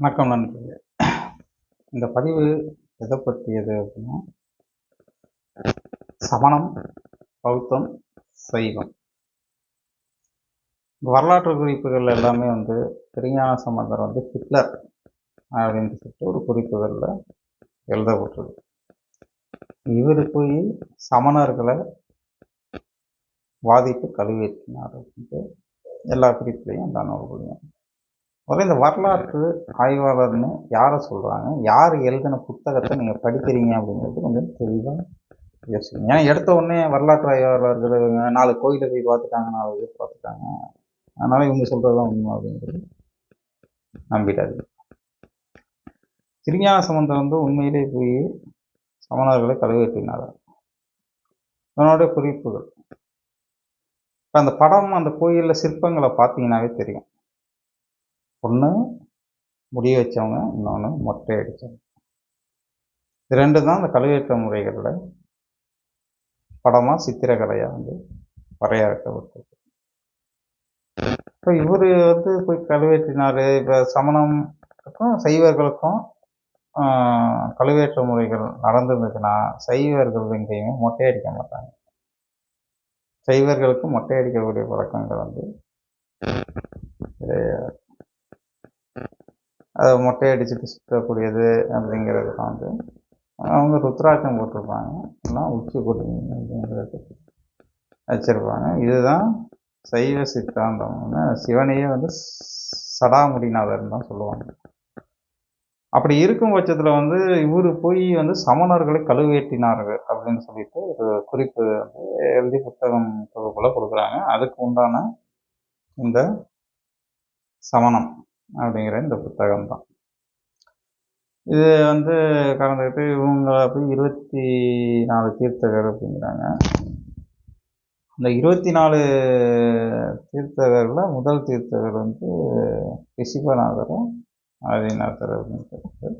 வணக்கம் நண்பர்களே. இந்த பதிவு எதை பற்றியது அப்படின்னா சமணம் பௌத்தம் சைவம். இந்த வரலாற்று குறிப்புகள் எல்லாமே வந்து திருஞான சம்பந்தர் வந்து ஹிட்லர் அப்படின்னு சொல்லிட்டு ஒரு குறிப்புகளில் எழுதப்பட்டது. இவர் போய் சமணர்களை வாதித்து கழுவேற்றினார் அப்படின்ட்டு எல்லா குறிப்புலையும் எல்லா நூல்களையும் முதல்ல இந்த வரலாற்று ஆய்வாளர்னு யாரை சொல்கிறாங்க யார் எழுதின புத்தகத்தை நீங்கள் படிக்கிறீங்க அப்படிங்கிறது கொஞ்சம் தெளிவாக யோசிக்கணும் ஏன்னா எடுத்த உடனே வரலாற்று ஆய்வாளர்கள் இவங்க நாலு கோயிலை போய் பார்த்துட்டாங்க நாலு இது பார்த்துட்டாங்க. அதனால் இவங்க சொல்கிறது தான் உண்மை அப்படிங்கிறது நம்பிடாது. திருஞான சம்பந்தம் வந்து உண்மையிலே போய் சமணர்களை கழுவேற்றினார் அதனுடைய குறிப்புகள். இப்போ அந்த படம் அந்த கோயிலில் சிற்பங்களை பார்த்தீங்கன்னாவே தெரியும். ஒன்று முடி வச்சவங்க இன்னொன்று மொட்டை அடித்தவங்க இது ரெண்டு தான் அந்த கழுவேற்ற முறைகளில் படமாக சித்திரக்கலையாக வந்து வரையறுக்கப்பட்டிருக்கு இப்போ இவர் வந்து போய் கழுவேற்றினார் இப்போ சமணம்க்கும் சைவர்களுக்கும் கழுவேற்ற முறைகள் நடந்துருந்துச்சுன்னா சைவர்கள் எங்கேயுமே மொட்டை அடிக்க மாட்டாங்க. சைவர்களுக்கு மொட்டை அடிக்கக்கூடிய பழக்கங்கள் வந்து அதை மொட்டை அடிச்சுட்டு சுற்றக்கூடியது அப்படிங்கிறது வந்து. அவங்க ருத்ராட்சம் போட்டிருப்பாங்க. எல்லாம் உச்சி கொடி அப்படிங்கிறது வச்சுருப்பாங்க. இதுதான் சைவ சித்தாந்தம்னு சிவனையே வந்து சடாமுடிநாதர்னு தான் சொல்லுவாங்க. அப்படி இருக்கும் பட்சத்தில் வந்து இவர் போய் வந்து சமணர்களை கழுவேட்டினார்கள் அப்படின்னு சொல்லிட்டு ஒரு குறிப்பு வந்து எழுதி புத்தகம் தொகுப்பில் கொடுக்குறாங்க. அதுக்கு உண்டான இந்த சமணம். அப்படிங்கிற இந்த புத்தகம் தான் இது வந்து கலந்துக்கிட்டு இவங்க போய் இருபத்தி நாலு தீர்த்தகர் அப்படிங்கிறாங்க. இந்த இருபத்தி நாலு தீர்த்தகரில் முதல் தீர்த்தகர் வந்து ரிஷிபநாதரும் ஆதிநாதர் அப்படின்னு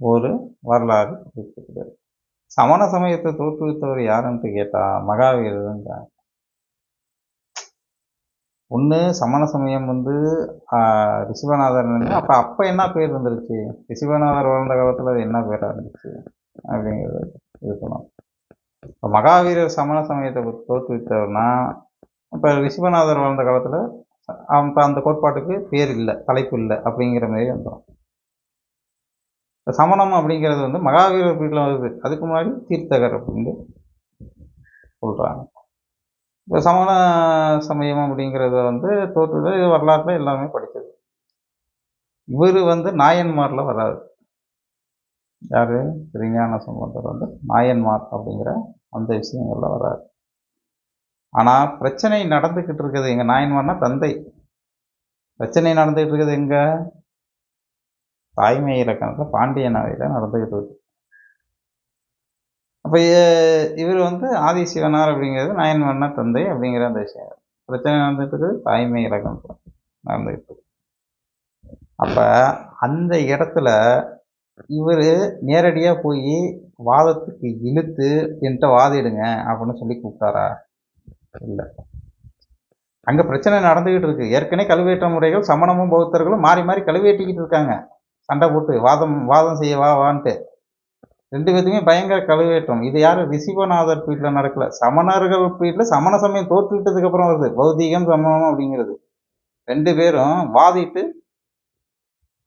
ஒரு வரலாறு குறிப்பிடுறாரு சமண சமயத்தை தோற்றுவித்தவர் யாருன்ட்டு கேட்டால் மகாவீரருங்கிறாங்க. ஒன்று சமண சமயம் வந்து ரிஷிவநாதர் அப்போ அப்போ என்ன பேர் இருந்துருச்சு? ரிஷிவநாதர் வாழ்ந்த காலத்தில் அது என்ன பேராக இருந்துச்சு? அப்படிங்கிறது இருக்கணும் இப்போ மகாவீரர் சமண சமயத்தை தோற்றுவித்தவர்னா இப்போ ரிஷிவநாதர் வாழ்ந்த காலத்தில் இப்போ அந்த கோட்பாட்டுக்கு பேர் இல்லை தலைப்பு இல்லை அப்படிங்கிற மாதிரி வந்துடும் சமணம் அப்படிங்கிறது வந்து மகாவீரர் வீட்டில் வருது. அதுக்கு முன்னாடி தீர்த்தகர் அப்படின்னு சொல்கிறாங்க இப்போ சமண சமயம் அப்படிங்கிறத வந்து தோற்று இது வரலாற்றில் எல்லாமே படித்தது இவர் வந்து நாயன்மாரில் வராது யார்? திருஞான சம்பந்தர் வந்து நாயன்மார் அப்படிங்கிற அந்த விஷயங்களில் வராது ஆனால் பிரச்சனை நடந்துக்கிட்டு இருக்குது. எங்கள் நாயன்மார்னா தந்தை. பிரச்சனை நடந்துக்கிட்டு இருக்குது எங்கே? தாய்மை இலக்கணத்தில் பாண்டிய நகையில் நடந்துக்கிட்டு இருக்குது அப்போ இவர் வந்து ஆதிசிவனார் அப்படிங்கிறது நாயன்மன்னா தந்தை அப்படிங்கிற அந்த விஷயம். பிரச்சனை நடந்துட்டு இருக்குது தாய்மை இலக்கம் நடந்துகிட்டு அப்போ அந்த இடத்துல இவர் நேரடியாக போய் வாதத்துக்கு இழுத்து என்கிட்ட வாதிடுங்க அப்படின்னு சொல்லி கூப்பிட்டாரா? இல்லை. அங்கே பிரச்சனை நடந்துக்கிட்டு இருக்குது ஏற்கனவே கழுவேற்ற முறைகள் சமணமும் பௌத்தர்களும் மாறி மாறி கழுவேட்டிக்கிட்டு இருக்காங்க. சண்டை போட்டு வாதம் வாதம் செய்ய வா வான்ட்டு. ரெண்டு பேத்துக்குமே பயங்கர கழுவேற்றம். இது யாரும் ரிசிவநாதர் பீட்டில் நடக்கல. சமணர்கள் பீட்டில் சமண சமயம் தோற்றுவிட்டதுக்கு அப்புறம் வருது. பௌத்திகம் சமணம் அப்படிங்கிறது. ரெண்டு பேரும் வாதிட்டு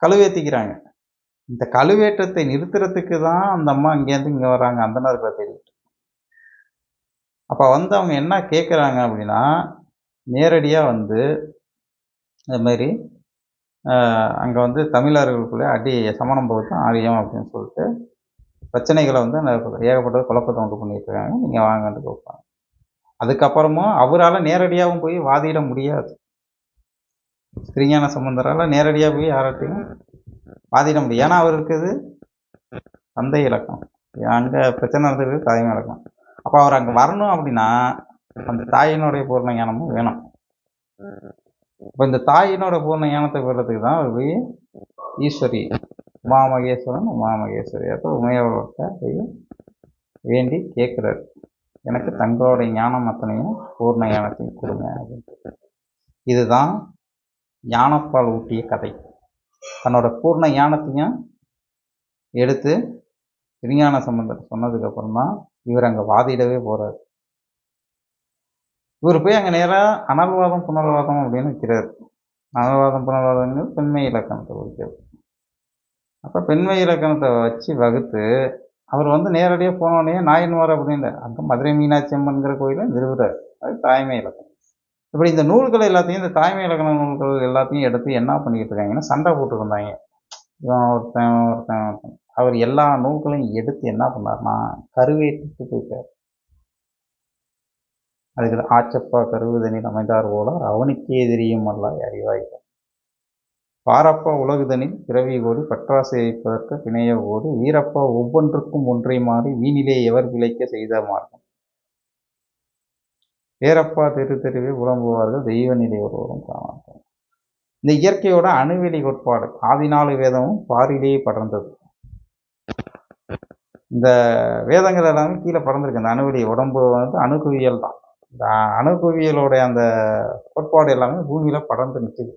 கழுவேற்றிக்கிறாங்க இந்த கழுவேற்றத்தை நிறுத்துறதுக்கு தான் அந்த அம்மா இங்கேருந்து இங்கே வராங்க. அந்த நேரத்தில் தேடிட்டு அப்போ வந்து அவங்க என்ன கேட்குறாங்க அப்படின்னா நேரடியாக வந்து இது மாதிரி அங்கே வந்து தமிழர்களுக்குள்ளே அடி சமணம் பௌத்தம் ஆரியம் அப்படின்னு சொல்லிட்டு பிரச்சனைகளை வந்து ஏகப்பட்டது குழப்பத்தை உண்டு பண்ணிட்டு இருக்காங்க நீங்கள் வாங்கன்னு கேட்பாங்க அதுக்கப்புறமும் அவரால் நேரடியாகவும் போய் வாதிட முடியாது. ஸ்ரீஞான சம்பந்தரால் நேரடியாக போய் யார்ட்டையும் வாதிட முடியும் ஏன்னா அவர் இருக்குது தந்தை இலக்கம். அங்கே பிரச்சனை நடந்திருக்கு தாயும் இலக்கம். அப்போ அவர் அங்கே வரணும் அப்படின்னா அந்த தாயினுடைய பூர்ண ஞானமும் வேணும். இப்போ இந்த தாயினோட பூர்ண ஞானத்தை பெறதுக்கு தான் அவர் போய் ஈஸ்வரி உமாமகேஸ்வரன் உமாமகேஸ்வரி அப்போ உமையவர்கிட்ட வேண்டி கேட்குறாரு. எனக்கு தங்களோட ஞானம் அத்தனையும் பூர்ண ஞானத்தையும் கொடுங்க அப்படின்ட்டு. இதுதான் ஞானப்பால் ஊட்டிய கதை. தன்னோட பூர்ண ஞானத்தையும் எடுத்து திருஞான சம்பந்தத்தை சொன்னதுக்கப்புறம் தான் இவர் அங்கே வாதிடவே போகிறார் இவர் போய் அங்கே நேராக அனல்வாதம் புனர்வாதம் அப்படின்னு வைக்கிறார். அனல்வாதம் புனர்வாதங்கிறது பெண்மை இலக்கணத்தை குறிக்கிறது. அப்போ பெண்மை இலக்கணத்தை வச்சு வகுத்து அவர் வந்து நேரடியாக போனோடனே நாயன்மார் அப்படின்ற அங்கே மதுரை மீனாட்சி அம்மன்கிற கோயிலை நிறுவுறார். அது தாய்மை இலக்கணம். இப்படி இந்த நூல்கள் எல்லாத்தையும் இந்த தாய்மை இலக்கண நூல்கள் எல்லாத்தையும் எடுத்து என்ன பண்ணிக்கிட்டு இருக்காங்கன்னா சண்டை போட்டுருந்தாங்க. இவன் ஒருத்தன் ஒருத்தன் ஒருத்தன். அவர் எல்லா நூல்களையும் எடுத்து என்ன பண்ணார்னா கருவேற்றிட்டு போயிட்டார். அதுக்கு ஆச்சப்பா கருவுதனில் அமைந்தார் போல அவனுக்கே தெரியும் அல்ல அறிவாய்கள் பாரப்பா உலகுதனில் பிறவி கோடி பற்றாசை வைப்பதற்கு பிணைய கோடி வீரப்பா ஒவ்வொன்றுக்கும் ஒன்றை மாறி வீணிலே எவர் விளைக்க செய்த மார்க்கம்? வேறப்பா தெரு தெருவே புலம்புவார்கள் தெய்வ நிலை ஒருவரும் காணார்கள் இந்த இயற்கையோட அணுவெளி கோட்பாடு ஆதிநாலு வேதமும் பாரிலேயே படர்ந்தது. இந்த வேதங்கள் எல்லாமே கீழே பறந்துருக்கு இந்த அணுவெளி உடம்பு வந்து அணுகுவியல் தான். இந்த அணுகுவியலோடைய அந்த கோட்பாடு எல்லாமே பூமியில் படர்ந்து நிற்குது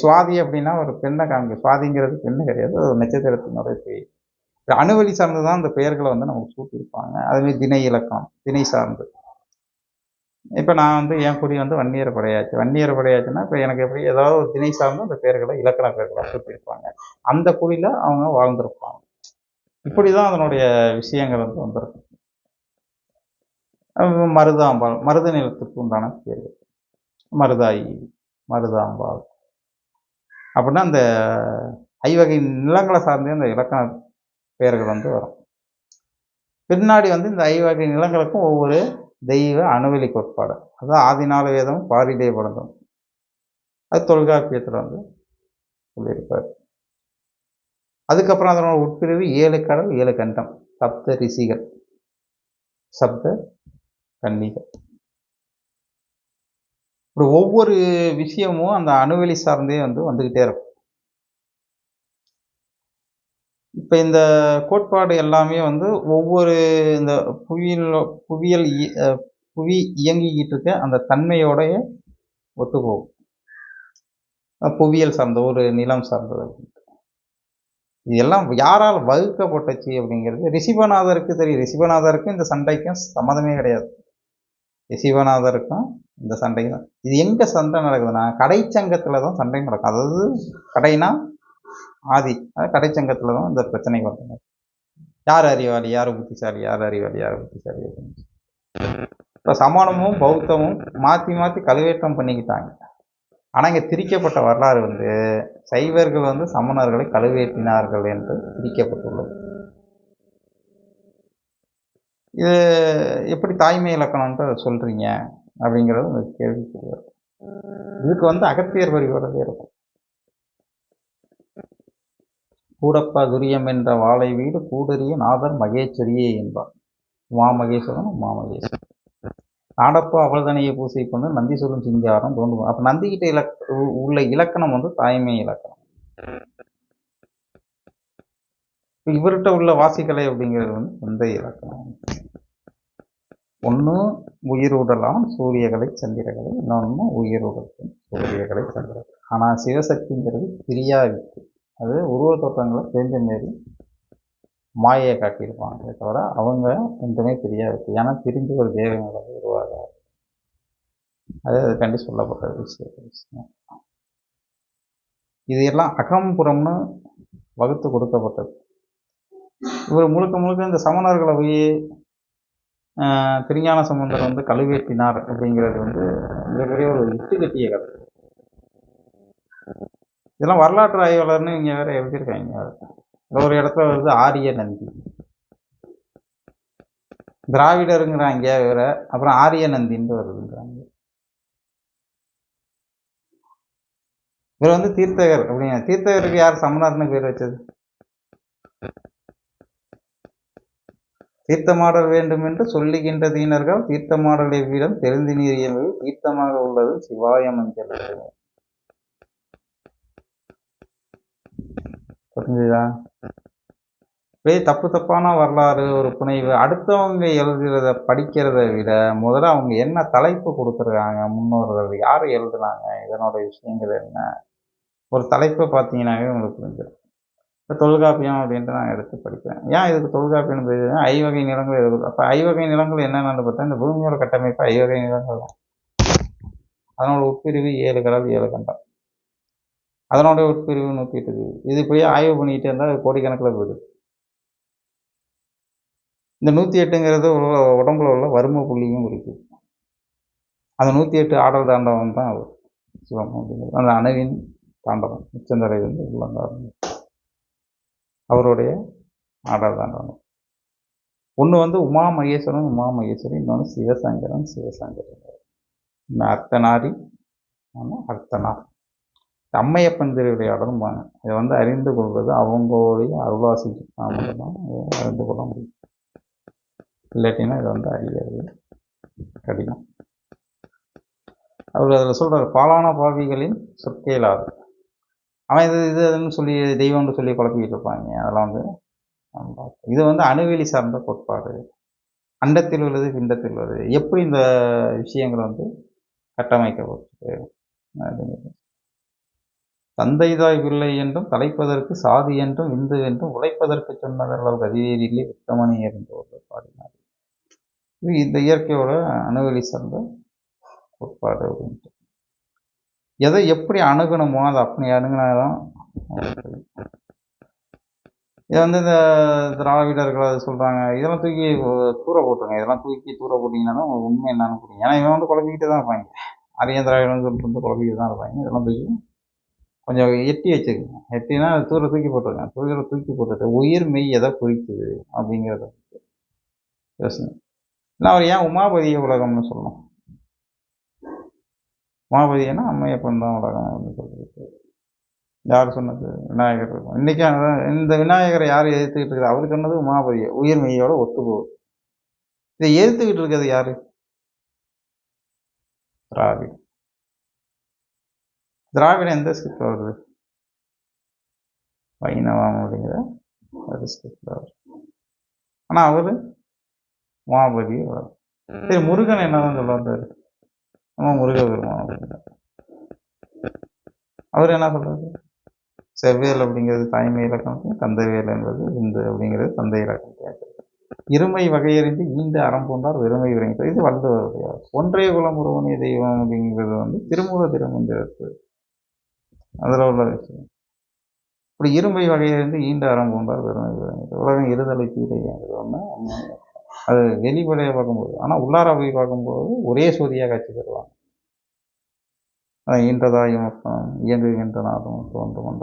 சுவாதி அப்படின்னா ஒரு பெண்ணை காமிக்க சுவாதிங்கிறது பெண்ணு கிடையாது. ஒரு நட்சத்திரத்தினுடைய பெயர். இந்த சார்ந்து தான் அந்த பெயர்களை வந்து நமக்கு சூட்டியிருப்பாங்க. அதுமாதிரி தினை இலக்கம் தினை சார்ந்து. இப்போ நான் வந்து என் குடி வந்து வன்னியர் படையாச்சு. வன்னியர் படையாச்சுன்னா இப்போ எனக்கு எப்படி ஏதாவது ஒரு திணை சார்ந்து அந்த பெயர்களை இலக்கண பெயர்களை சூட்டியிருப்பாங்க. அந்த குடியில் அவங்க வாழ்ந்திருப்பாங்க. இப்படி தான் அதனுடைய விஷயங்கள் வந்து வந்திருக்கும் மருதாம்பாள் மருத நிலத்துக்கு உண்டான பேர்கள் மருதாயி மருதாம்பாள். அப்படின்னா அந்த ஐவகை நிலங்களை சார்ந்தே அந்த இலக்கண பெயர்கள் வந்து வரும். பின்னாடி வந்து இந்த ஐவகை நிலங்களுக்கும் ஒவ்வொரு தெய்வ அணுவெளி கோட்பாடு. அதான் ஆதிநாள வேதம் பாரிடே படங்கும் அது தொல்காப்பியத்தில் வந்து சொல்லியிருப்பார். அதுக்கப்புறம் அதனோட உட்பிரிவு ஏழு கடல் ஏழு கண்டம். சப்த ரிஷிகள். சப்த கன்னிகள். இப்படி ஒவ்வொரு விஷயமும் அந்த அணுவெளி சார்ந்தே வந்து வந்துக்கிட்டே இருக்கும். இப்போ இந்த கோட்பாடு எல்லாமே வந்து ஒவ்வொரு இந்த புவியியல் புவியியல் புவி இயங்கிக்கிட்டு இருக்க அந்த தன்மையோடைய ஒத்துப்போகும். புவியியல் சார்ந்த ஒரு நிலம் சார்ந்தது அப்படின்ட்டு. இது எல்லாம் யாரால் வகுக்கப்பட்டுச்சு அப்படிங்கிறது ரிஷிபநாதருக்கு தெரியும். ரிஷிபநாதருக்கும் இந்த சண்டைக்கும் சம்மதமே கிடையாது. சிவநாதருக்கும் இந்த சண்டை தான். இது எங்கே சண்டை நடக்குதுன்னா கடைச்சங்கத்தில் தான் சண்டை நடக்கும். அதாவது கடைனா ஆதி. அதாவது கடைச்சங்கத்தில் தான் இந்த பிரச்சனை வருது யார் அறிவாளி? யார் புத்திசாலி? யார் அறிவாளி? யார் புத்திசாலி? அப்படின்னு இப்போ சமானமும் பௌத்தமும் மாற்றி மாற்றி கழுவேற்றம் பண்ணிக்கிட்டாங்க. ஆனால் இங்கே திரிக்கப்பட்ட வரலாறு வந்து சைவர்கள் வந்து சமணர்களை கழுவேற்றினார்கள் என்று திரிக்கப்பட்டுள்ளது. இது எப்படி தாய்மை இலக்கணம்ன்ற அதை சொல்கிறீங்க அப்படிங்கிறது ஒரு கேள்விக்குரிய இதுக்கு வந்து அகத்தியர் வரியோடவே இருக்கும். கூடப்பா துரியம் என்ற வாழை வீடு கூடறிய நாதர் மகேஸ்வரியே என்பார். உமா மகேஸ்வரன் உமா மகேஸ்வரன். நாடப்பா அவள்தனையை பூசை பண்ணு நந்தி சொல்லும் சிங்காரம் தோன்றும். அப்போ நந்திகிட்ட இலக் உள்ள இலக்கணம் வந்து தாய்மை இலக்கணம். இவர்கிட்ட உள்ள வாசிக்கலை அப்படிங்கிறது வந்து எந்த இலக்கணம். ஒன்று உயிரூடலாம் சூரியகலை சந்திரகலை. இன்னொன்று உயிரூடலும் சூரியகலை சந்திரகலை. ஆனால் சிவசக்திங்கிறது பிரியா வித்து அது உருவ தோற்றங்களை தெரிஞ்ச மாரி மாயையை காட்டியிருப்பாங்க. தவிர அவங்க ரெண்டுமே பிரியா வித்து ஏன்னா பிரிஞ்சு ஒரு தேவங்களை உருவாகாது. அது அதுக்காண்டி சொல்லப்படுற விஷயம். இது எல்லாம் அகம்புறம்னு வகுத்து கொடுக்கப்பட்டது. இவர் முழுக்க முழுக்க இந்த சமணர்களை போய் திருஞான சம்பந்தர் வந்து கழுவேற்றினார் அப்படிங்கிறது வந்து மிகப்பெரிய ஒரு இட்டு கட்டிய கதை. இதெல்லாம் வரலாற்று ஆய்வாளர்னு இங்கே வேற எழுதியிருக்காங்க. ஒரு இடத்துல வருது ஆரிய நந்தி. திராவிடருங்கிறாங்க வேற அப்புறம் ஆரிய நந்தின்னு வருதுங்கிறாங்க இவர் வந்து தீர்த்தகர் அப்படிங்க. தீர்த்தகருக்கு யார் சமணர்னு பேர் வச்சது? தீர்த்தமாடல் வேண்டும் என்று சொல்லுகின்ற தீனர்கள் தீர்த்தமாடலை வீடம் தெரிந்து நீர் என்பது தீர்த்தமாக உள்ளது. சிவாய மஞ்சள். புரிஞ்சுதா? அப்படியே தப்பு தப்பான வரலாறு ஒரு புனைவு. அடுத்தவங்க எழுதுறத படிக்கிறத விட முதல்ல அவங்க என்ன தலைப்பு கொடுத்துருக்காங்க முன்னோர்கள் யார் எழுதுனாங்க இதனோட விஷயங்கள் என்ன? ஒரு தலைப்பை பார்த்தீங்கன்னாவே உங்களுக்கு புரிஞ்சிடும். இப்போ தொல்காப்பியம் அப்படின்ட்டு நான் எடுத்து படிப்பேன். ஏன் இதுக்கு தொல்காப்பியம்னு பேர் ஐவகை நிலங்கள் இருக்குது அப்போ ஐவகை நிலங்கள் என்னென்னு பார்த்தா இந்த பூமியோட கட்டமைப்பு ஐவகை நிலங்கள் தான். அதனோட உட்பிரிவு ஏழு கடல் ஏழு கண்டம். அதனோட உட்பிரிவு நூற்றி எட்டு இது போய் ஆய்வு பண்ணிக்கிட்டே இருந்தால் கோடிக்கணக்கில் போயிடுது. இந்த நூற்றி எட்டுங்கிறது உடம்புல உள்ள வறுமை புள்ளியும் குறிக்குது. அந்த நூற்றி எட்டு ஆடல் தாண்டவம் தான் அவர் சிவம் அப்படிங்கிறது. அந்த அணுவின் தாண்டவம். உச்சந்தலை வந்து உள்ளங்காரம் அவருடைய ஆடல் தாண்டவம் ஒன்று வந்து உமா மகேஸ்வரன் உமா மகேஸ்வரன் இன்னொன்று சிவசங்கரன் சிவசங்கரன். இந்த அர்த்தநாரி அர்த்தனார் அம்மையப்பன் திருவிளையாடலும் அடரும்பாங்க இதை வந்து அறிந்து கொள்வது அவங்களுடைய அருளாசி மட்டும்தான் அறிந்து கொள்ள முடியும். இல்லாட்டினா இதை வந்து அறியாது கடினம். அவர் அதில் சொல்கிறார் பாலான பாவிகளின் சொற்கேலாது அவன் இது இது இதுன்னு சொல்லி தெய்வம்னு சொல்லி குழப்பிக்கிட்டு இருப்பாங்க. அதெல்லாம் வந்து இது வந்து அணுவெளி சார்ந்த கோட்பாடு. அண்டத்தில் உள்ளது பிண்டத்தில் உள்ளது. எப்படி இந்த விஷயங்கள் வந்து கட்டமைக்கப்பட்டது தந்தைதாய் பிள்ளை என்றும் தலைப்பதற்கு சாதி என்றும் இந்து என்றும் உழைப்பதற்கு சொன்னதர்கள் கதிவேரியிலே உத்தமணி இருந்தவர்கள் பாடினார். இது இந்த இயற்கையோட அணுவெளி சார்ந்த கோட்பாடு அப்படின்ட்டு. எதை எப்படி அணுகணுமோ அதை அப்படி அணுகினாதான் இதை வந்து இந்த திராவிடர்கள் அது சொல்கிறாங்க இதெல்லாம் தூக்கி தூர போட்டுருங்க. இதெல்லாம் தூக்கி தூர போட்டிங்கன்னா தான் உண்மை என்னன்னு புரியும். ஏன்னா இவன் வந்து குழப்பிக்கிட்டு தான் இருப்பாங்க. அரியன் திராவிடம்னு சொல்லிட்டு வந்து குழப்பிக்கிட்டு தான் இருப்பாங்க. இதெல்லாம் தூக்கி கொஞ்சம் எட்டி வச்சுக்கோங்க. எட்டினா தூர தூக்கி போட்டுருங்க. தூர தூக்கி போட்டுட்டு உயிர் மெய் எதை குறிக்குது அப்படிங்கிறத பேசுங்க. இல்லை அவர் ஏன் உமாபதிய உலகம்னு சொல்லணும்? உமாபதினா அம்மையப்பன் தான் உலகம் அப்படின்னு சொல்லிட்டு யார் சொன்னது? விநாயகர் இன்றைக்கி இந்த விநாயகரை யார் எதிர்த்துக்கிட்டு இருக்குது? அவர் சொன்னது உமாபதியை உயிர் மெய்யோட ஒத்து இதை எதிர்த்துக்கிட்டு இருக்கிறது யார்? திராவிடம். திராவிடம் எந்த ஸ்கிரிப்ட் வருது? வைணவம் அப்படிங்கிற ஒரு ஸ்கிரிப்ட் வருது. ஆனால் அவர் உமாபதி சரி முருகன் என்னதான் சொல்ல வந்தார் நம்ம முருக பெருமான் அவர். என்ன சொல்கிறது செவ்வேல் அப்படிங்கிறது தாய்மை இலக்கணத்தையும் தந்தைவேல் என்பது இந்து அப்படிங்கிறது தந்தை இலக்கணத்தையும் இருமை வகையறிந்து ஈண்டு அறம் போன்றார் வெறுமை விரைந்தார் இது வள்ளுவருடைய ஒன்றே குலம் உருவனே தெய்வம் அப்படிங்கிறது வந்து திருமூல திருமந்திரத்து. அதில் உள்ள விஷயம். இப்படி இருமை வகையிலிருந்து ஈண்டு அறம் போன்றார் வெறுமை விரைந்தார் உலகம் இருதலை தீரைங்கிறது ஒன்று அது வெளிப்படையாக பார்க்கும்போது. ஆனால் உள்ளார போய் பார்க்கும்போது ஒரே சோதியாக காட்சி தருவாங்க. ஈன்றதாயும் இயங்குகின்ற நாளும் தோன்றும்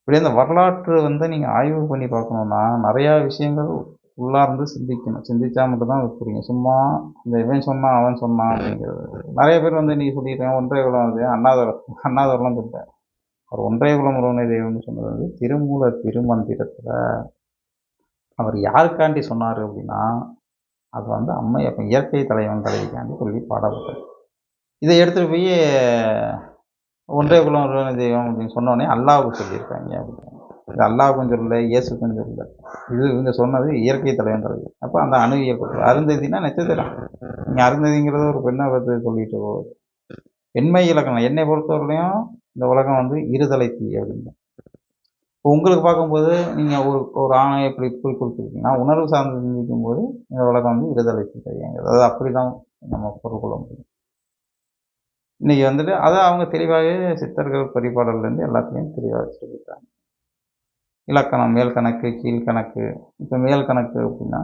இப்படி அந்த வரலாற்று வந்து நீங்கள் ஆய்வு பண்ணி பார்க்கணுன்னா நிறையா விஷயங்கள் உள்ளார்ந்து சிந்திக்கணும். சிந்திச்சா மட்டும்தான் அது புரியும். சும்மா இந்த இவன் சொன்னான் அவன் சொன்னான் அப்படிங்கிறது. நிறைய பேர் வந்து நீங்கள் சொல்லியிருக்கேன் ஒன்றே குலம் அது. அண்ணாதரம் அண்ணாதவர்லாம் சொல்லிட்டேன். அவர் ஒன்றே குலம் உறவுனை தெய்வம்னு சொன்னது வந்து திருமூல திருமந்திரத்தில் அவர் யாருக்காண்டி சொன்னார் அப்படின்னா அது வந்து அம்மை அப்போ இயற்கை தலைவன் தலைவிக்காண்டி சொல்லி பாடப்பட்டது. இதை எடுத்துகிட்டு போய் ஒன்றே குலம் ஒருவன தெய்வம் அப்படின்னு சொன்னோடனே அல்லாவுக்கு சொல்லியிருக்காங்க அப்படின்னு. இது அல்லாவுக்கும் சொல்லல இயேசுக்கும் சொல்லல. இது இவங்க சொன்னது இயற்கை தலைவன் தலைவி அப்போ அந்த அணுவியல் அருந்ததினா நட்சத்திரம். நீங்கள் அருந்ததிங்கிறது ஒரு பெண்ணை பற்றி சொல்லிட்டு போகுது. பெண்மை இலக்கணம். என்னை பொறுத்தவரையிலையும் இந்த உலகம் வந்து இருதலை தீ அப்படின்னு. உங்களுக்கு பார்க்கும்போது நீங்கள் ஒரு ஒரு ஆணை எப்படி இப்படி கொடுத்துருக்கீங்கன்னா உணர்வு சார்ந்து சிந்திக்கும் போது இந்த உலகம் வந்து விடுதலை செய்யுங்கிறது அதாவது அப்படி தான் நம்ம பொருள் கொள்ள முடியும். இன்றைக்கி வந்துட்டு அதை அவங்க தெளிவாகவே சித்தர்கள் பரிபாடல்லேருந்து எல்லாத்தையும் தெளிவாக வச்சுருக்காங்க இலக்கணம் மேல் கணக்கு கீழ்கணக்கு இப்போ மேல் கணக்கு அப்படின்னா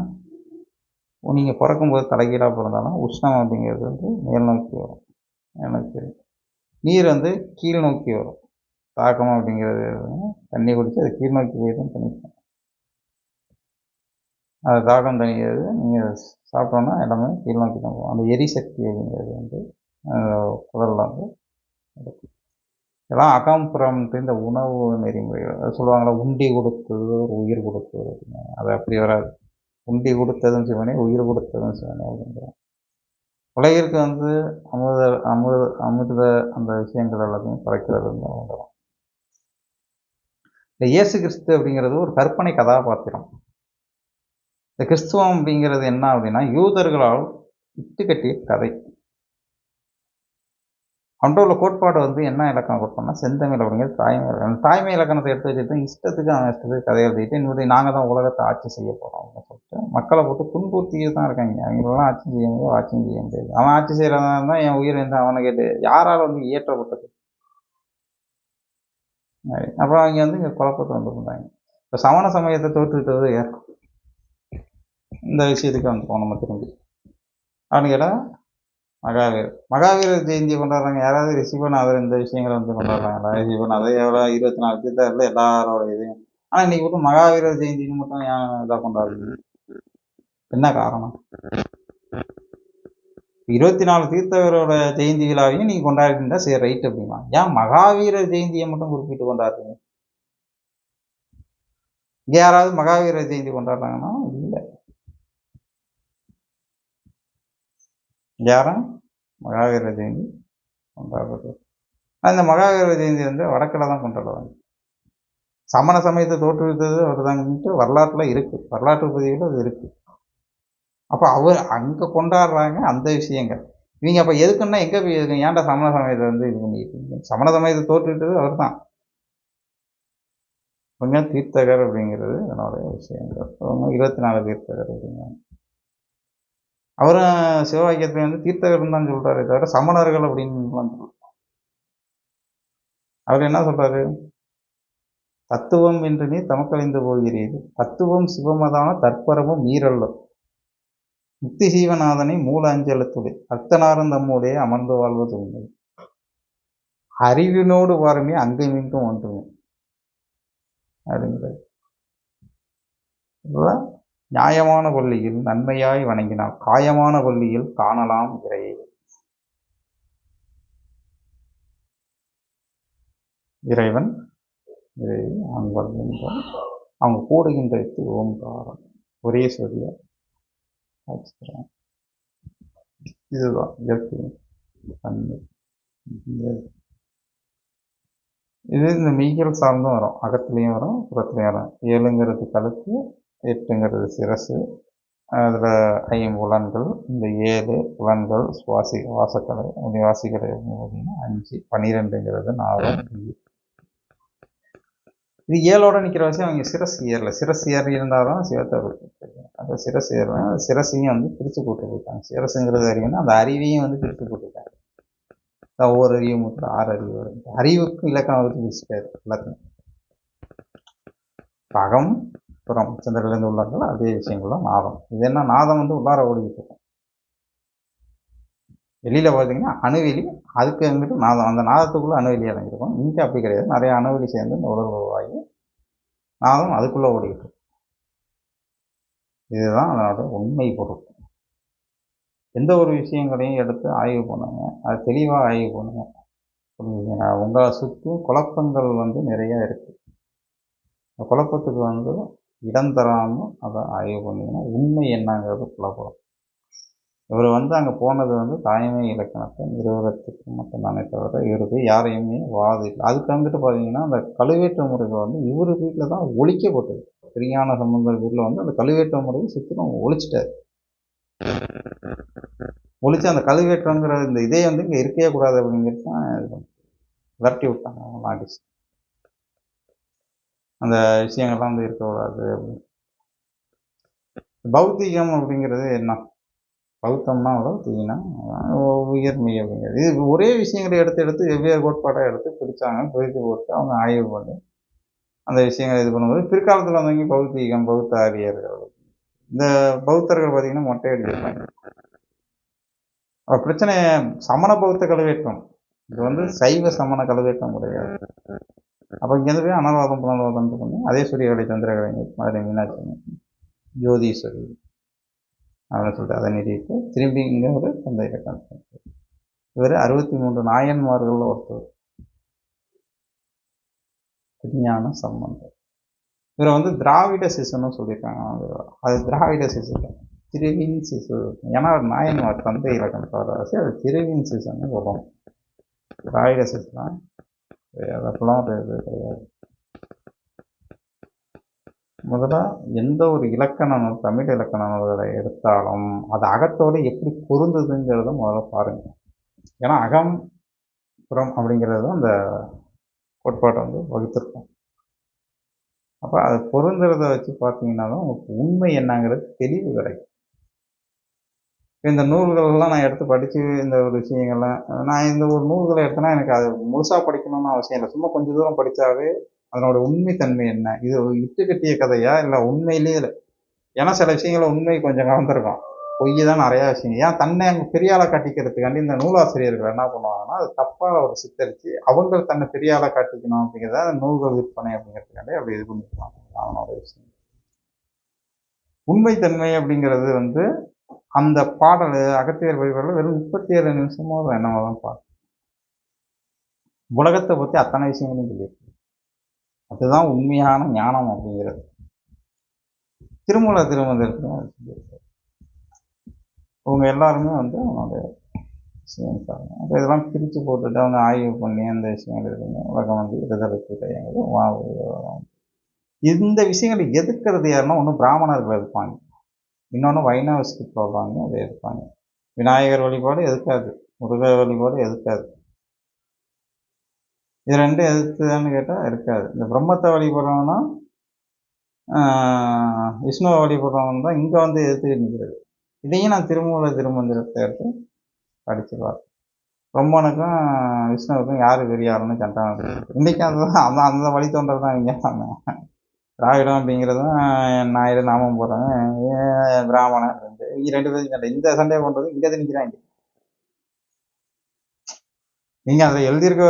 நீங்கள் பிறக்கும்போது தலைகீழாக பிறந்தாலும் உஷ்ணம் அப்படிங்கிறது வந்து மேல் நோக்கி வரும். எனக்கு நீர் வந்து கீழ் நோக்கி வரும். தாக்கம் அப்படிங்கிறது தண்ணி குடித்து அது கீழ் நோக்கி போய் தான் தணிக்கும் அது தாகம் தணிக்கிறது நீங்கள் சாப்பிட்டோன்னா எல்லாமே கீழ் நோக்கி தான் போகும். அந்த எரிசக்தி அப்படிங்கிறது வந்து குரலில் வந்து இதெல்லாம் அகம்புறம்ட்டு இந்த உணவு நெறிமுறைகள். அது சொல்லுவாங்களா உண்டி கொடுத்தது ஒரு உயிர் கொடுத்தது அப்படின்னு அது அப்படி வராது. உண்டி கொடுத்ததும் சிவனே உயிர் கொடுத்ததும் சிவனே அப்படிங்கிறோம். உலகிற்கு வந்து அமிர்த அமிர்த அமிர்த அந்த விஷயங்கள் எல்லாத்தையும் பறக்கிறது வந்து வந்துடும் இந்த இயேசு கிறிஸ்து அப்படிங்கிறது ஒரு கற்பனை கதாபாத்திரம். இந்த கிறிஸ்துவம் அப்படிங்கிறது என்ன அப்படின்னா யூதர்களால் இட்டு கட்டிய கதை. அவன்கிட்ட கோட்பாடு வந்து என்ன இலக்கணம் கொடுத்தோம்னா செந்தமிழ் அப்படிங்கிறது தாய்மை இலக்கணம் தாய்மை இலக்கணத்தை எடுத்து வச்சுட்டு இஷ்டத்துக்கு அவன் இஷ்டத்துக்கு கதை எழுதிட்டு இன்னொரு நாங்கள் தான் உலகத்தை ஆட்சி செய்ய போகிறோம் அப்படின்னு சொல்லிட்டு மக்களை போட்டு துன்புறுத்தியே தான் இருக்காங்க. அவங்களெல்லாம் ஆட்சி செய்ய முடியாது ஆட்சியும் செய்ய முடியாது. அவன் ஆட்சி செய்கிறதா இருந்தால் என் உயிர் வந்து அவனை கேட்டு யாரால் வந்து இயற்றப்பட்டது? அப்புறம் அவங்க வந்து இங்கே குழப்பத்தை வந்து பண்ணுறாங்க இப்போ சமண சமயத்தை தோற்றுவிட்டது யார்? இந்த விஷயத்துக்கு வந்து போனோம் நம்ம திரும்பி. அவனு கேட்டால் மகாவீர் மகாவீரர் ஜெயந்தியை கொண்டாடுறாங்க. யாராவது ரிஷிபநாதர் இந்த விஷயங்களை வந்து கொண்டாடுறாங்களா? ரிஷிபநாதர் எவ்வளோ இருபத்தி நாலு தீர்த்தரில் எல்லாரோட இதையும். ஆனால் இன்னைக்கு மட்டும் மகாவீரர் ஜெயந்தின்னு மட்டும் ஏன் இதாக கொண்டாடுறது என்ன காரணம்? இருபத்தி நாலு தீர்த்தவரோட ஜெயந்தி விழாவையும் நீங்கள் கொண்டாடுறீங்களா சரி ரைட் அப்படிமா? ஏன் மகாவீரர் ஜெயந்தியை மட்டும் குறிப்பிட்டு கொண்டாடுறீங்க? இங்கே யாராவது மகாவீரர் ஜெயந்தி கொண்டாடுறாங்கன்னா? இல்லை. யாரும் மகாவீர ஜெயந்தி கொண்டாடுறது. அந்த மகாவீர ஜெயந்தி வந்து வடக்கில் தான் கொண்டாடுவாங்க. சமண சமயத்தை தோற்றுவித்தது அவர் தாங்கன்ட்டு வரலாற்றில் இருக்குது வரலாற்று பதிவில் அது இருக்குது அப்போ அவர் அங்கே கொண்டாடுறாங்க அந்த விஷயங்கள். இவங்க அப்போ எதுக்குன்னா எங்கே போய் எதுக்கு? ஏன்டா சமண சமயத்தை வந்து இது பண்ணிட்டு சமண சமயத்தை தோற்றுவிட்டது அவர் தான் கொஞ்சம் தீர்த்தகர் அப்படிங்கிறது என்னுடைய விஷயங்கள். இருபத்தி நாலு தீர்த்தகர் அப்படிங்கிறாங்க. அவரும் சிவவாக்கியத்தில் வந்து தீர்த்தகர்னு தான் சொல்கிறாரே தவிர சமணர்கள் அப்படின்னு அவர் என்ன சொல்றாரு? தத்துவம் என்று நீ தமக்கழிந்து போகிறீர்கள் தத்துவம் சிவமதான தற்பரமும் மீறல்லும். முக்தி ஜீவநாதனை மூல அஞ்சலத்துடைய அர்த்தனாரும் தம்முடைய அமர்ந்து வாழ்வது உண்மை அறிவினோடு வாருமே அங்கும் இங்கும் ஒன்றுமே. அப்படிங்கிறது. நியாயமான பள்ளியில் நன்மையாய் வணங்கினால் காயமான பள்ளியில் காணலாம் இறையை. இறைவன் இறைவி அன்பர் என்றால் அவங்க கூடுகின்ற ஓம்காரம் ஒரே சொல்லிய வச்சுக்கிறேன் இதுதான் இயற்கை தன்மை. இது இந்த மெய்கள் சார்ந்தும் வரும். அகத்துலேயும் வரும் புறத்துலேயும் வரும். ஏழுங்கிறது கழுத்து எட்டுங்கிறது சிரசு. அதில் ஐம்புலன்கள் இந்த ஏழு புலன்கள் சுவாசி வாசக்கலை அப்படி வாசிக்கலை பார்த்தீங்கன்னா அஞ்சு. பன்னிரெண்டுங்கிறது நாலு இது ஏழோட நிற்கிற விஷயம் அவங்க சிரசு ஏறல. சிரசு ஏறி இருந்தால் தான் சிவத்தை கொடுத்துருக்காங்க அந்த சிரஸ் ஏறலாம் அந்த சிரசையும் வந்து பிரித்து போட்டு போயிட்டாங்க. சிரசுங்கிறது அறிவுன்னா அந்த அறிவையும் வந்து பிரித்து போட்டுட்டாங்க. ஒவ்வொரு அறிவு மூத்த ஆறு அறிவு வரும். அறிவுக்கும் இலக்கணம் வச்சு பிரிச்சுட்டாரு எல்லாத்தையும். பகம் புறம் சந்திரலேருந்து உள்ளார்கள் அதே விஷயங்களும் நாதம். இது என்ன? நாதம் வந்து உள்ளார ஓடிக்கிட்டு இருக்கும். வெளியில் பார்த்தீங்கன்னா அணுவெளி அதுக்கு வந்துட்டு நாதம். அந்த நாதத்துக்குள்ளே அணுவெளி அடங்கியிருக்கும் இங்கே அப்படி கிடையாது. நிறைய அணுவெளி சேர்ந்து இந்த உடல் உருவாகி நாதம் அதுக்குள்ளே ஓடிக்கிட்டு இருக்கும் இதுதான் அதனோட உண்மை பொருள். எந்த ஒரு விஷயங்களையும் எடுத்து ஆய்வு பண்ணுங்க. அது தெளிவாக ஆய்வு பண்ணுங்க. புரிஞ்சுங்களா உங்களை சுற்றி குழப்பங்கள் வந்து நிறைய இருக்குது அந்த குழப்பத்துக்கு வந்து இடம் தராமல் அதை ஆய்வு பண்ணிங்கன்னா உண்மை என்னங்கிறது குழப்பம் இவர் வந்து அங்கே போனது வந்து தாய்மை இலக்கணத்தை நிறுவனத்துக்கு மட்டும்தானே தவிர இவருக்கு யாரையுமே வாதில்லை அதுக்கு வந்துட்டு பார்த்தீங்கன்னா அந்த கழுவேற்ற முறைகள் வந்து இவர் வீட்டில் தான் ஒழிக்கப்பட்டது. பிரியான சம்பந்தர் வீட்டில் வந்து அந்த கழுவேற்ற முறையை சுற்றிலும் ஒழிச்சிட்டாரு. ஒழிச்சு அந்த கழுவேற்றங்கிற இந்த இதே வந்து இங்கே இருக்கவே கூடாது அப்படிங்கிறது தான் விரட்டி விட்டாங்க நாட்டிஸ் அந்த விஷயங்கள்லாம் வந்து இருக்கக்கூடாது அப்படின்னு. பௌத்திகம் அப்படிங்கிறது என்ன? பௌத்தம்னா பௌத்திகம்னா உயர்மை அப்படிங்கிறது இது ஒரே விஷயங்களை எடுத்து எடுத்து வெவ்வேறு கோட்பாடாக எடுத்து பிரித்தாங்க பிரித்து போட்டு அவங்க ஆய்வு பண்ணி அந்த விஷயங்களை இது பண்ணும்போது பிற்காலத்தில் வந்தவங்க பௌத்திகம் பௌத்த ஆரியர்கள். இந்த பௌத்தர்கள் பார்த்தீங்கன்னா மொட்டை அடிச்சிருப்பாங்க பிரச்சனை சமண பௌத்த கலவேற்றம் இது வந்து சைவ சமண கலவேற்றம் கிடையாது. அப்போ இங்கேருந்து போய் அனவாதம் புனர்வாதம் பண்ணி அதே சூரியகலை சந்திரகலை மாதிரி மீனாட்சி ஜோதீஸ்வரி அப்படின்னு சொல்லிட்டு அதை நிறுவிட்டு திரும்பி இங்கே ஒரு தந்தை இலக்கணம் இவர் அறுபத்தி மூன்று நாயன்மார்களில் ஒருத்தர். திருஞான சம்பந்தர். இவரை வந்து திராவிட சிசுன்னு சொல்லியிருக்காங்க. அவங்க. அது திராவிட சிசு. திருவின் சிசு. ஏன்னா அவர் நாயன்மார் தந்தை இலக்கணத்தை வராசி அது திருவின் சிசுன்னு சொல்லணும் திராவிட சிசுனா கிடையாது அப்பெல்லாம் ஒரு இது கிடையாது. முதல்ல எந்த ஒரு இலக்கண நூல் தமிழ் இலக்கண நூல்களை எடுத்தாலும் அது அகத்தோடு எப்படி பொருந்துதுங்கிறத முதல்ல பாருங்கள் ஏன்னா அகம் புறம் அப்படிங்கிறது தான் அந்த கோட்பாட்டை வந்து வகுத்திருக்கோம். அப்போ அது பொருந்துறத வச்சு பார்த்தீங்கன்னா தான் உங்களுக்கு உண்மை என்னங்கிறது தெளிவு கிடைக்கும். இந்த நூல்களெல்லாம் நான் எடுத்து படித்து இந்த ஒரு விஷயங்கள்லாம் நான் இந்த ஒரு நூல்களை எடுத்தேன்னா எனக்கு அது முழுசாக படிக்கணும்னு அவசியம் இல்லை. சும்மா கொஞ்சம் தூரம் படித்தாவே அதனோட உண்மைத்தன்மை என்ன? இது இட்டு கட்டிய கதையா? இல்லை உண்மையிலேயே இல்லை. ஏன்னா சில விஷயங்கள உண்மை கொஞ்சம் கலந்துருக்கும். பொய் தான் நிறையா விஷயம் ஏன் தன்னை அங்கே பெரிய காட்டிக்கிறதுக்காண்டி இந்த நூலாசிரியர்கள் என்ன பண்ணுவாங்கன்னா அது தப்பாக ஒரு சித்தரித்து அவங்க தன்னை பெரியாளை காட்டிக்கணும் அப்படிங்கிறத நூல்கள் விற்பனை அப்படிங்கிறதுக்காண்டி அப்படி இது பண்ணிருப்பாங்க அவனோட விஷயம். உண்மைத்தன்மை அப்படிங்கிறது வந்து அந்த பாடல் அகத்தியர் வழிபாடில் வெறும் முப்பத்தி ஏழு நிமிஷமோ என்னமோ தான் பார்க்கும் உலகத்தை பற்றி அத்தனை விஷயங்களும் சொல்லியிருக்கு அதுதான் உண்மையான ஞானம் அப்படிங்கிறது. திருமூல திருமந்திரத்தில் அவங்க எல்லாருமே வந்து அவனோட விஷயம் பாருங்க அப்போ இதெல்லாம் பிரித்து போட்டுட்டு அவங்க ஆய்வு பண்ணி அந்த விஷயங்கள் இருக்குங்க. உலகம் வந்து இருதலுக்கு இடையங்கள் வா இந்த விஷயங்களை எதுக்கிறது யாருன்னா ஒன்று பிராமணர்கள் இருப்பாங்க. இன்னொன்று வைணவஸ்க்கு போடுறாங்க அதை எதிர்ப்பாங்க விநாயகர் வழிபாடு எதுக்காது? முருகர் வழிபாடு எதுக்காது? இது ரெண்டும் எதிர்த்துதான்னு கேட்டால் இருக்காது. இந்த பிரம்மத்தை வழிபடுறவனா விஷ்ணுவை வழிபடுறவன் தான் இங்கே வந்து எதிர்த்துக்கிட்டு நிற்கிறது இதையும் நான் திருமூல திருமந்திரத்தை எடுத்து படிச்சுருவார் பிரம்மனுக்கும் விஷ்ணுவுக்கும் யார் பெரியாருன்னு சண்டான இன்றைக்கி அதுதான் அந்த அந்த வழி தோன்றது தான் இங்கே திராவிடம் அப்படிங்கிறதும் நாயுடு நாமம் போடுறாங்க பிராமணன் ரெண்டு இங்கே ரெண்டு பேரும் சண்டை இந்த சண்டையை பண்ணுறது இங்கே நிற்கிறாங்க நீங்கள் அதை எழுதியிருக்க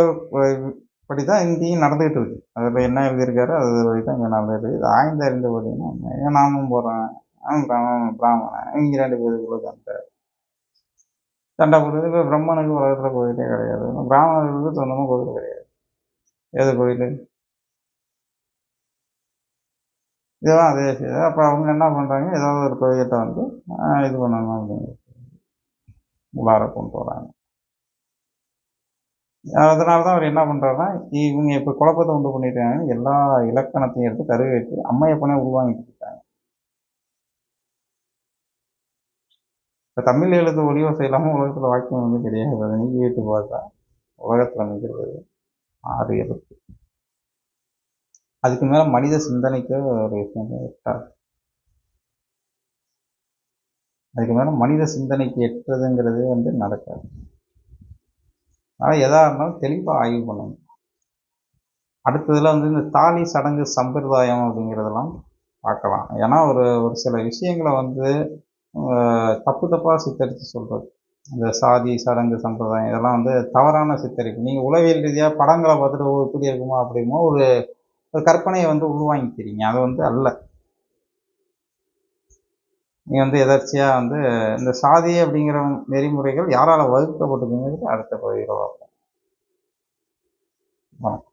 படி தான் இங்கேயும் நடந்துகிட்டு இருக்கு. அதில் என்ன எழுதியிருக்காரோ அது வழி தான் இங்கே நடந்துகிட்டு இருக்குது இது ஆய்ந்து அறிந்த பார்த்தீங்கன்னா நாமும் போகிறேன் போடுறேன் பிராமணன் பிராமணன் இங்கே ரெண்டு பேருக்குள்ள சண்டை சண்டை போடுறது இப்போ பிரம்மனுக்கு உலகத்தில் கோயிலே கிடையாது. பிராமணர்களுக்கு சொந்தமாக கோயில் கிடையாது. ஏது கோயில்? இதெல்லாம் அதே விஷயம். அப்போ அவங்க என்ன பண்ணுறாங்க ஏதாவது ஒரு கோயில்கிட்ட வந்து இது பண்ணணும் அப்படிங்கிறது உள்ளார கொண்டு வராங்க. அதனால தான் அவர் என்ன பண்ணுறாருன்னா இவங்க இப்போ குழப்பத்தை உண்டு பண்ணிட்டாங்க. எல்லா இலக்கணத்தையும் எடுத்து கருவேற்றி அம்மையப்பனே உருவாங்கிட்டு இருக்காங்க. இப்போ தமிழ் எழுத்து ஒளிவசை இல்லாமல் உலகத்தில் வாக்கியம் வந்து கிடையாது. அதை நீங்கள் வைத்து பார்த்தா உலகத்தில் நிற்கிறது ஆறு எழுத்து. அதுக்கு மேலே மனித சிந்தனைக்கு ஒரு விஷயம் எட்டாது அதுக்கு மேலே மனித சிந்தனைக்கு எட்டுறதுங்கிறது வந்து நடக்காது. அதனால் எதாக இருந்தாலும் தெளிவாக ஆய்வு பண்ணுங்க. அடுத்ததில் வந்து இந்த தாலி சடங்கு சம்பிரதாயம் அப்படிங்கிறதெல்லாம் பார்க்கலாம். ஏன்னா ஒரு ஒரு சில விஷயங்களை வந்து தப்பு தப்பாக சித்தரித்து சொல்கிறது இந்த சாதி சடங்கு சம்பிரதாயம் இதெல்லாம் வந்து தவறான சித்தரிப்பு. நீங்கள் உளவியல் ரீதியாக படங்களை பார்த்துட்டு ஓ இப்படி இருக்குமா? அப்படிமோ ஒரு ஒரு கற்பனையை வந்து உள்வாங்கிக்கிறீங்க. அது வந்து அல்ல. நீங்கள் வந்து எதர்ச்சியாக வந்து இந்த சாதி அப்படிங்கிற நெறிமுறைகள் யாரால் வகுக்கப்பட்டுங்கிறது அடுத்த பகுதியில் பார்ப்போம். வணக்கம்.